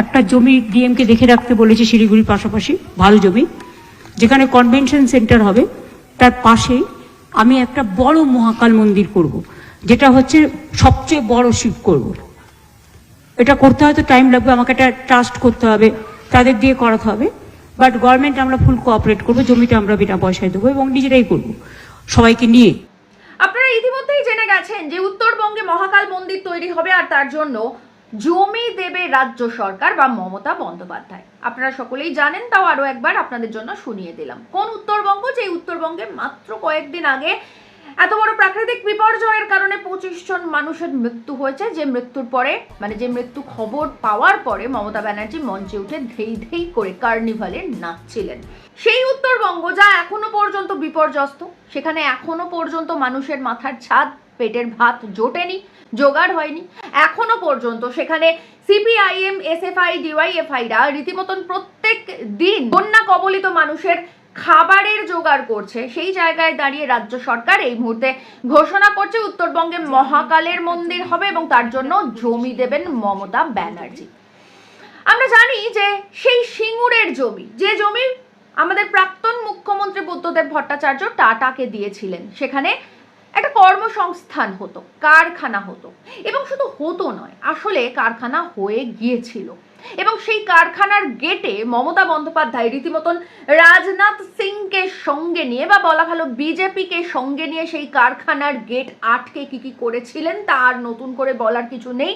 একটা জমি ডিএমকে দেখে রাখতে বলেছে শিলিগুড়ির পাশাপাশি, ভালো জমি, যেখানে কনভেনশন সেন্টার হবে তার পাশেই আমি একটা বড় মহাকাল মন্দির করব। যেটা হচ্ছে সবচেয়ে বড় শিব করব। এটা করতে হয়তো টাইম লাগবে, আমাকে একটা ট্রাস্ট করতে হবে, তাদের দিয়ে করাতে হবে বাট গভর্নমেন্ট আমরা ফুল কোঅপারেট করব, জমিটা আমরা বিনা পয়সায় দেবো এবং নিজেরাই করব, সবাইকে নিয়ে আপনারা ইতিমধ্যেই জেনে গেছেন যে উত্তরবঙ্গে মহাকাল মন্দির তৈরি হবে আর তার জন্য জমি দেবে রাজ্য সরকার বা মমতা বন্দ্যোপাধ্যায়। আপনারা সকলেই জানেন, তাও আরও একবার আপনাদের জন্য শুনিয়ে দিলাম। কোন উত্তরবঙ্গ? যে উত্তরবঙ্গে মাত্র কয়েকদিন আগে এত বড় প্রাকৃতিক বিপর্যয়ের কারণে পঁচিশ জন মানুষের মৃত্যু হয়েছে। যে মৃত্যুর পরে মানে যে মৃত্যু খবর পাওয়ার পরে মমতা ব্যানার্জি মঞ্চে উঠে ধেই ধেই করে কার্নিভালে নাচছিলেন। সেই উত্তরবঙ্গ যা এখনও পর্যন্ত বিপর্যস্ত, সেখানে এখনও পর্যন্ত মানুষের মাথার ছাদ পেটের ভাত জোটেনি, জোগাড় হয়নি। এখনও পর্যন্ত সেখানে সিপিআইএম, এসএফআই, ডিওয়াইএফআইরা রীতিমতন প্রত্যেক দিন বন্যা কবলিত মানুষের খাবারের জোগাড় করছে। সেই জায়গায় দাঁড়িয়ে রাজ্য সরকার এই মুহূর্তে ঘোষণা করছে, উত্তরবঙ্গে মহাকালের মন্দির হবে এবং তার জন্য জমি দেবেন মমতা ব্যানার্জি। আমরা জানি যে সেই সিঙ্গুরের জমি, যে জমি আমাদের প্রাক্তন মুখ্যমন্ত্রী বুদ্ধদেব ভট্টাচার্য টাটাকে দিয়েছিলেন, সেখানে একটা কর্মসংস্থান হতো, কারখানা হতো। এবং শুধু হতো নয়, আসলে কারখানা হয়ে গিয়েছিল। এবং সেই কারখানার গেটে মমতা বন্দ্যোপাধ্যায় রীতিমতন রাজনাথ সিংকে সঙ্গে নিয়ে বা বলা ভালো বিজেপিকে সঙ্গে নিয়ে সেই কারখানার গেট আটকে কি কি করেছিলেন তার নতুন করে বলার কিছু নেই।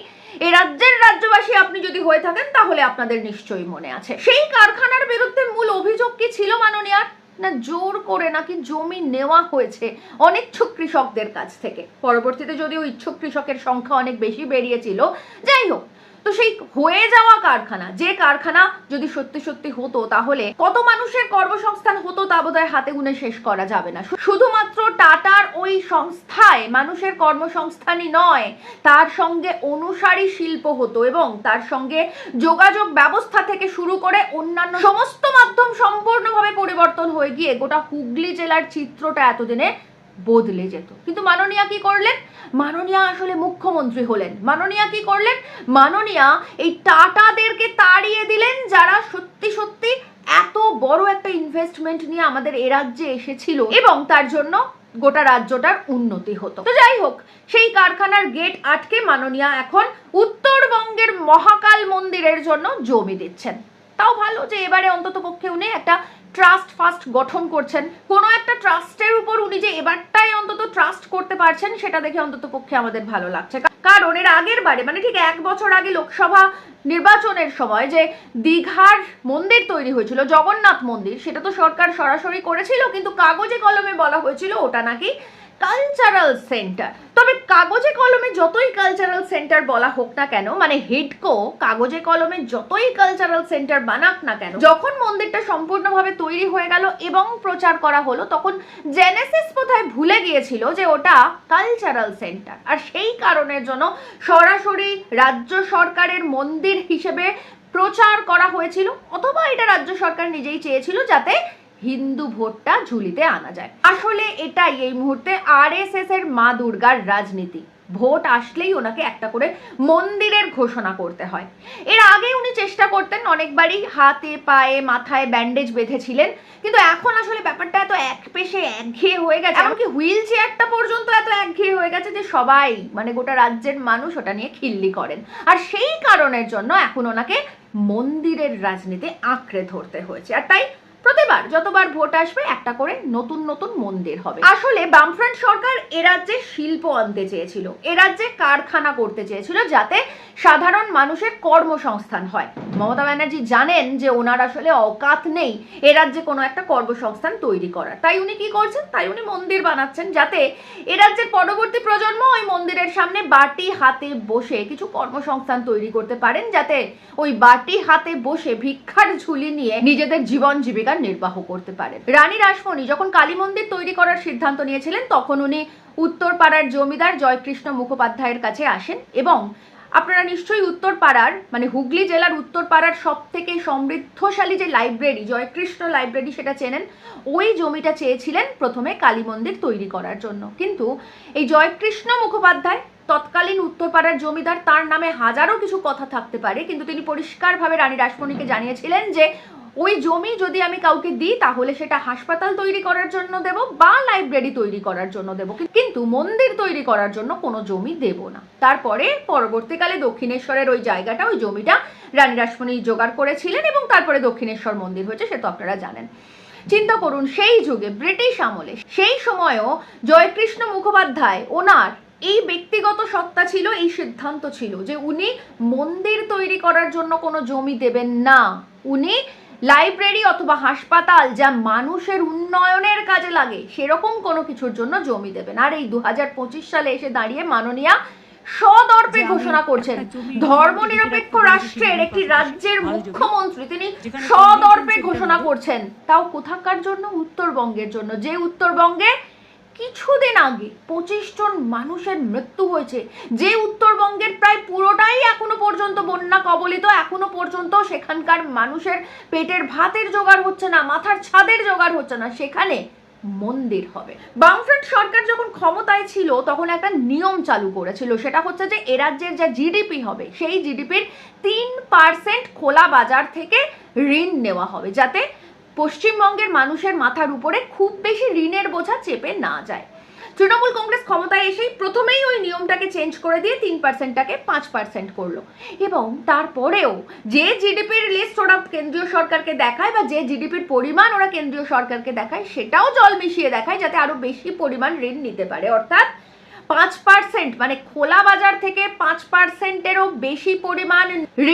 এ রাজ্যের রাজ্যবাসী আপনি যদি হয়ে থাকেন, তাহলে আপনাদের নিশ্চয়ই মনে আছে। সেই কারখানার বিরুদ্ধে মূল অভিযোগ কি ছিল মাননীয়ার? না, জোর করে নাকি জমি নেওয়া হয়েছে অনিচ্ছুক কৃষকদের কাছ থেকে। পরবর্তীতে যদিও ইচ্ছুক কৃষকের সংখ্যা অনেক বেশি বেরিয়েছিল, যাই হোক, তো সেই হয়ে যাওয়া কারখানা, যে কারখানা যদি সত্যি সত্যি হতো তাহলে কত মানুষের কর্মসংস্থান হতো তা বোধহয় হাতে গুনে শেষ করা যাবে না। শুধুমাত্র টাটার সংস্থায়, মানুষের কর্মসংস্থানই নয়, তার সঙ্গে অনুসারী শিল্প হতো এবং তার সঙ্গে যোগাযোগ ব্যবস্থা থেকে শুরু করে অন্যান্য সমস্ত মাধ্যম সম্পূর্ণভাবে পরিবর্তন হয়ে গিয়ে গোটা হুগলি জেলার চিত্রটা এতদিনে বদলে যেত। কিন্তু মাননীয়া কি করলেন? মাননীয়া আসলে মুখ্যমন্ত্রী হলেন। মাননীয়া কি করলেন? মাননীয়া এই টাটাদেরকে তাড়িয়ে দিলেন, যারা সত্যি সত্যি এত বড় একটা ইনভেস্টমেন্ট নিয়ে আমাদের এ রাজ্যে এসেছিল। এবং তার জন্য গোটা রাজ্যটার উন্নতি হতো। তো যাই হোক, সেই কারখানার গেট আটকে মাননীয়া এখন উত্তরবঙ্গের মহাকাল মন্দিরের জন্য জমি দিচ্ছেন। তাও ভালো যে এবারে অন্তত পক্ষে উনি একটা ট্রাস্ট ফাস্ট গঠন করছেন। কোনো একটা ট্রাস্টের উপর উনি যে অন্তত ট্রাস্ট করতে পারছেন, সেটা দেখে অন্তত পক্ষে আমাদের ভালো লাগছে। কারণ এর আগের বারে মানে ঠিক এক বছর আগে লোকসভা নির্বাচনের সময় যে দীঘার মন্দির তৈরি হয়েছিল, জগন্নাথ মন্দির, সেটা তো সরকার সরাসরি করেছিল, কিন্তু কাগজে কলমে বলা হয়েছিল, ওটা নাকি কালচারাল সেন্টার তবে কাগজে কলমে যতই কালচারাল সেন্টার বলা হোক না কেন মানে হিডকো কাগজে কলমে যতই কালচারাল সেন্টার বানাক না কেন, যখন মন্দিরটা সম্পূর্ণভাবে তৈরি হয়ে গেল এবং প্রচার করা হলো, তখন জেনেসিস বোধহয় ভুলে গিয়েছিল যে ওটা কালচারাল সেন্টার আর সেই কারণের জন্য সরাসরি রাজ্য সরকারের মন্দির হিসেবে প্রচার করা হয়েছিল, অথবা এটা রাজ্য সরকার নিজেই চেয়েছিল যাতে হিন্দু ভোটটা ঝুলিতে আনা যায়। আসলে এটাই, এই মুহূর্তে আরএসএস এর মা দুর্গার রাজনীতি। ভোট আসলেই ওনাকে একটা করে মন্দিরের ঘোষণা করতে হয়। এর আগে উনি চেষ্টা করতেন অনেকবারই হাতে, পায়ে, মাথায় ব্যান্ডেজ বেঁধেছিলেন। কিন্তু এখন আসলে ব্যাপারটা এত এক পেশে একঘেয়ে হয়ে গেছে। এমনকি হুইল চেয়ারটা পর্যন্ত এত একঘেয়ে হয়ে গেছে যে সবাই মানে গোটা রাজ্যের মানুষ ওটা নিয়ে খিল্লি করেন। আর সেই কারণের জন্য এখন ওনাকে মন্দিরের রাজনীতি আঁকড়ে ধরতে হয়েছে। আর তাই যতবার ভোট আসবে, একটা করে নতুন নতুন মন্দির হবে। আসলে বামফ্রন্ট সরকার এ রাজ্যে শিল্প আনতে চেয়েছিল। এ রাজ্যে কারখানা করতে চেয়েছিল যাতে সাধারণ মানুষের কর্মসংস্থান হয়। মমতা ব্যানার্জি জানেন যে ওনার আসলে অকাত নেই এ রাজ্যে কোনো একটা কর্মসংস্থান তৈরি করার। তাই উনি কি করছেন? তাই উনি মন্দির বানাচ্ছেন যাতে এ রাজ্যের পরবর্তী প্রজন্ম ওই মন্দিরের সামনে বাটি হাতে বসে কিছু কর্মসংস্থান তৈরি করতে পারেন, যাতে ওই বাটি হাতে বসে ভিক্ষার ঝুলি নিয়ে নিজেদের জীবন জীবিকা নির্বাহ করতে পারেন রানী রাসমণি যখন কালী মন্দির তৈরি করার সিদ্ধান্ত নিয়েছিলেন, তখন উনি উত্তরপাড়ার জমিদার জয়কৃষ্ণ মুখোপাধ্যায়ের কাছে আসেন এবং আপনারা নিশ্চয়ই উত্তরপাড়ার মানে হুগলি জেলার উত্তরপাড়ার সব থেকে সমৃদ্ধশালী যে লাইব্রেরি, জয়কৃষ্ণ লাইব্রেরি সেটা চেনেন, ওই জমিটা চেয়েছিলেন প্রথমে কালী মন্দির তৈরি করার জন্য। কিন্তু এই জয়কৃষ্ণ মুখোপাধ্যায়, তৎকালীন উত্তরপাড়ার জমিদার, তার নামে হাজারো কিছু কথা থাকতে পারে, কিন্তু তিনি পরিষ্কারভাবে রানী রাসমণিকে জানিয়েছিলেন যে ওই জমি যদি আমি কাউকে দিই, তাহলে সেটা হাসপাতাল তৈরি করার জন্য দেব বা লাইব্রেরি তৈরি করার জন্য দেব। কিন্তু মন্দির তৈরি করার জন্য কোনো জমি দেব না। তারপরে পরবর্তীকালে দক্ষিণেশ্বরের ওই জায়গাটা, ওই জমিটা রানী রাসমণি জোগাড় করেছিলেন এবং তারপরে দক্ষিণেশ্বর মন্দির হয়েছে, সে তো আপনারা জানেন। চিন্তা করুন, সেই যুগে ব্রিটিশ আমলে, সেই সময়ও জয়কৃষ্ণ মুখোপাধ্যায় ওনার এই ব্যক্তিগত সত্তা ছিল, এই সিদ্ধান্ত ছিল যে উনি মন্দির তৈরি করার জন্য কোনো জমি দেবেন না। উনি লাইব্রেরি অথবা হাসপাতাল যা মানুষের উন্নয়নের কাজে লাগে সেরকম কোনো কিছুর জন্য জমি দেবেন। আর এই দু সালে এসে দাঁড়িয়ে মাননীয়া সদর্পে ঘোষণা করছেন একটা জমি ধর্মনিরপেক্ষ রাষ্ট্রের একটি রাজ্যের মুখ্যমন্ত্রী তিনি সদর্পে ঘোষণা করছেন। তাও কোথাকার জন্য? উত্তরবঙ্গের জন্য। যে উত্তরবঙ্গে কিছুদিন আগে পঁচিশ জন মানুষের মৃত্যু হয়েছে যে উত্তরবঙ্গের প্রায় পুরোটাই এখনও পর্যন্ত এখনও পর্যন্ত সেখানকার মানুষের পেটের ভাতের জোগাড় হচ্ছে না, মাথার ছাদের জোগাড় হচ্ছে না, সেখানে মন্দির হবে। বামফ্রন্ট সরকার যখন ক্ষমতায় ছিল, তখন একটা নিয়ম চালু করেছিল, সেটা হচ্ছে যে এ রাজ্যের যা জিডিপি হবে, সেই জিডিপির তিন পার্সেন্ট খোলা বাজার থেকে ঋণ নেওয়া হবে, যাতে পশ্চিমবঙ্গের মানুষের মাথার উপরে খুব বেশি ঋণের বোঝা চেপে না যায়। তৃণমূল কংগ্রেস ক্ষমতায় এসেই প্রথমেই ওই নিয়মটাকে চেঞ্জ করে দিয়ে তিন পার্সেন্টটাকে পাঁচ পার্সেন্ট করল। এবং তারপরেও যে জিডিপির লিস্ট ওরা কেন্দ্রীয় সরকারকে দেখায় বা যে জিডিপির পরিমাণ ওরা কেন্দ্রীয় সরকারকে দেখায়, সেটাও জল মিশিয়ে দেখায় যাতে আরও বেশি পরিমাণ ঋণ নিতে পারে। অর্থাৎ পাঁচ পার্সেন্ট মানে খোলা বাজার থেকে পাঁচ পার্সেন্টেরও বেশি পরিমাণ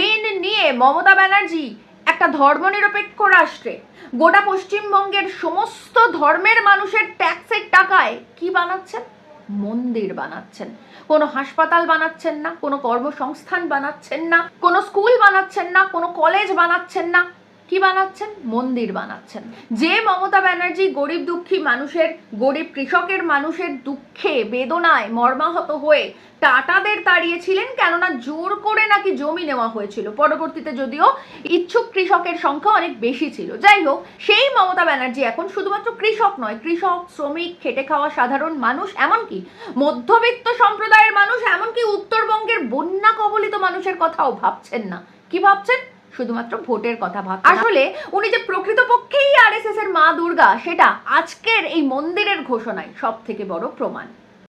ঋণ নিয়ে মমতা ব্যানার্জি একটা ধর্মনিরপেক্ষ রাষ্ট্রে, গোটা পশ্চিমবঙ্গের সমস্ত ধর্মের মানুষের ট্যাক্সের টাকায় কি বানাচ্ছেন? মন্দির বানাচ্ছেন। কোনো হাসপাতাল বানাচ্ছেন না, কোনো কর্মসংস্থান বানাচ্ছেন না, কোনো স্কুল বানাচ্ছেন না, কোনো কলেজ বানাচ্ছেন না। কি বানাচ্ছেন? মন্দির বানাচ্ছেন। যে মমতা ব্যানার্জি গরিব দুঃখী মানুষের, গরিব কৃষকের মানুষের দুঃখে, বেদনায় মর্মাহত হয়ে টাটাদের তাড়িয়েছিলেন, কেননা জোর করে নাকি জমি নেওয়া হয়েছিল। পরবর্তীতে যদিও ইচ্ছুক কৃষকের সংখ্যা অনেক বেশি ছিল। যাই হোক, সেই মমতা ব্যানার্জি এখন শুধুমাত্র কৃষক নয়, কৃষক, শ্রমিক, খেটে খাওয়া সাধারণ মানুষ, এমনকি মধ্যবিত্ত সম্প্রদায়ের মানুষ, এমনকি উত্তরবঙ্গের বন্যা কবলিত মানুষের কথাও ভাবছেন না। কি ভাবছেন? শুধুমাত্র ভোটের কথা ভাব আসলে উনি যে প্রকৃতপক্ষেই আরএসএস এর মা দুর্গা, সেটা আজকের এই মন্দিরের ঘোষণায় সব থেকে বড় প্রমাণ।